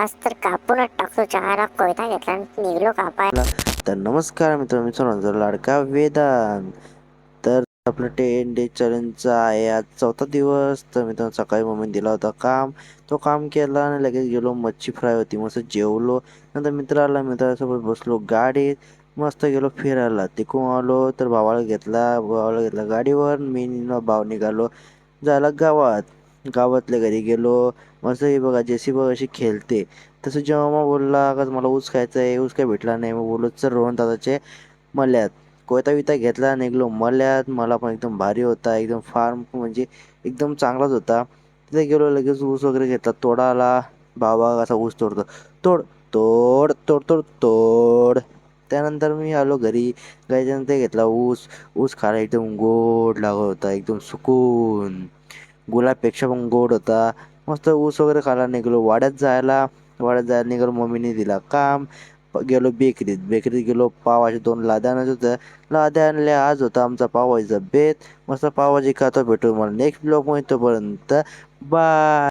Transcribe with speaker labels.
Speaker 1: आज तर कापूनच टाकतो. चहाला कोयता घेतला आणि निघलो कापाय.
Speaker 2: तर नमस्कार मित्र मित्रांनो लाडका वेदांत. तर आपलं टेन डे चॅलेंजचा आहे. आज चौथा दिवस. तर मित्रांनो सकाळी मम्मी दिला होता काम. तो काम केला आणि लगेच गेलो मच्छी फ्राय होती. मस्त जेवलो. नंतर मित्र आला मित्रासोबत बसलो गाडीत. मस्त गेलो फिरायला. तिकडून आलो तर भावाला घेतला. भावाला घेतला गाडीवर. मी भाव निघालो. जायला गावात. गावातल्या घरी गेलो. मस्त हे बघा जेसी बघ अशी खेळते. तसं जेव्हा मग बोलला का मला ऊस खायचं आहे ऊस काय भेटला नाही. मग बोललो चल रोहन दादाचे मल्यात. कोयता विता घेतला निघलो मल्यात. मला पण एकदम भारी होता. एकदम फार्म म्हणजे एकदम चांगलाच होता. तिथे गेलो लगेच ऊस वगैरे घेतला. तोडाला बाबा असा ऊस तोडतो. तोड तोड तोड तोड तोड. त्यानंतर मी आलो घरी. गायच्यानंतर घेतला ऊस. ऊस खायला एकदम गोड लागत होता. एकदम सुकून. गुलाबपेक्षा पण गोड होता. मस्त ऊस वगैरे खायला निघालो. वाड्यात जायला वाड्यात जायला निघालो. मम्मीने दिला काम. गेलो बेकरीत. बेकरीत गेलो. पावाचे दोन लाद्या आणत होत्या लाद्या आणल्या. आज होता आमचा पावाचा बेत. मस्त पावाची खातो भेटू मला नेक्स्ट ब्लॉग तोपर्यंत बाय